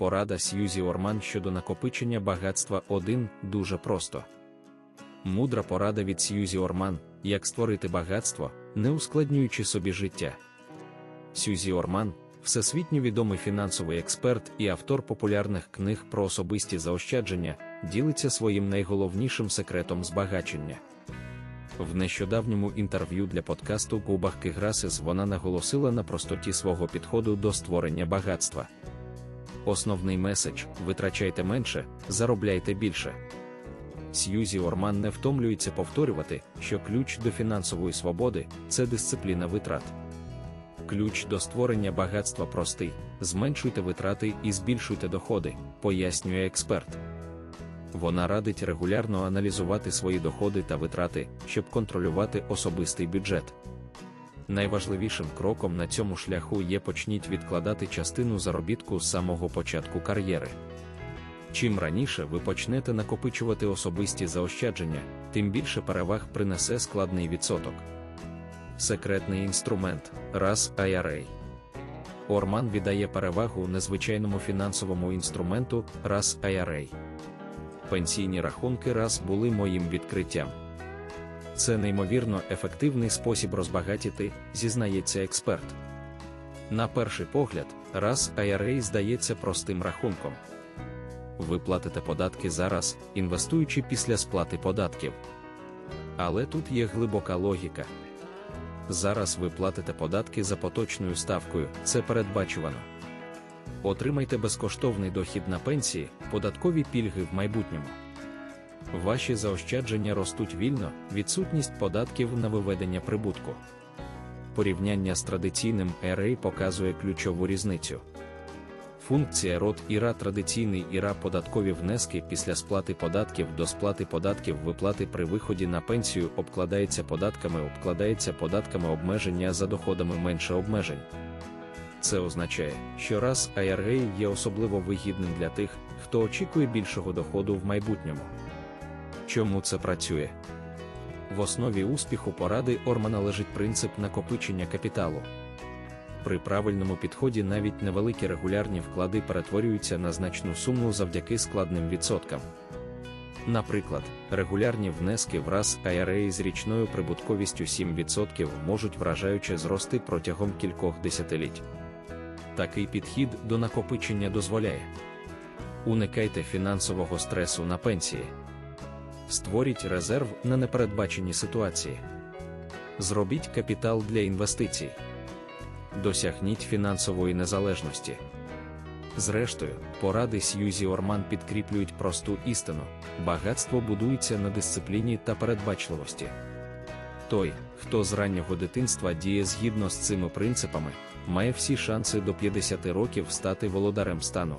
Порада Сьюзі Орман щодо накопичення багатства 1 дуже просто. Мудра порада від Сьюзі Орман, як створити багатство, не ускладнюючи собі життя. Сьюзі Орман всесвітньо відомий фінансовий експерт і автор популярних книг про особисті заощадження, ділиться своїм найголовнішим секретом збагачення. В нещодавньому інтерв'ю для подкасту Губах Киграсис вона наголосила на простоті свого підходу до створення багатства. Основний меседж витрачайте менше, заробляйте більше. Сьюзі Орман не втомлюється повторювати, що ключ до фінансової свободи це дисципліна витрат. Ключ до створення багатства простий: зменшуйте витрати і збільшуйте доходи, пояснює експерт. Вона радить регулярно аналізувати свої доходи та витрати, щоб контролювати особистий бюджет. Найважливішим кроком на цьому шляху є почніть відкладати частину заробітку з самого початку кар'єри. Чим раніше ви почнете накопичувати особисті заощадження, тим більше переваг принесе складний відсоток. Секретний інструмент раз IRA. Орман віддає перевагу незвичайному фінансовому інструменту раз IRA. Пенсійні рахунки раз були моїм відкриттям. Це неймовірно ефективний спосіб розбагатіти, зізнається експерт. На перший погляд, раз IRA здається простим рахунком. Ви платите податки зараз, інвестуючи після сплати податків. Але тут є глибока логіка. Зараз ви платите податки за поточною ставкою, це передбачувано. Отримайте безкоштовний дохід на пенсії, податкові пільги в майбутньому. Ваші заощадження ростуть вільно, відсутність податків на виведення прибутку. Порівняння з традиційним ERA показує ключову різницю. Функція рот ІРА традиційний ІРА податкові внески після сплати податків до сплати податків виплати при виході на пенсію обкладається податками, обкладається податками обмеження за доходами менше обмежень. Це означає, що раз IRA є особливо вигідним для тих, хто очікує більшого доходу в майбутньому. Чому це працює? В основі успіху поради Ормана лежить принцип накопичення капіталу. При правильному підході навіть невеликі регулярні вклади перетворюються на значну суму завдяки складним відсоткам. Наприклад, регулярні внески в раз IRA з річною прибутковістю 7% можуть вражаюче зрости протягом кількох десятиліть. Такий підхід до накопичення дозволяє уникайте фінансового стресу на пенсії, створіть резерв на непередбачені ситуації, зробіть капітал для інвестицій, досягніть фінансової незалежності. Зрештою, поради Сьюзі Орман підкріплюють просту істину: багатство будується на дисципліні та передбачливості. Той, хто з раннього дитинства діє згідно з цими принципами, має всі шанси до 50 років стати володарем стану.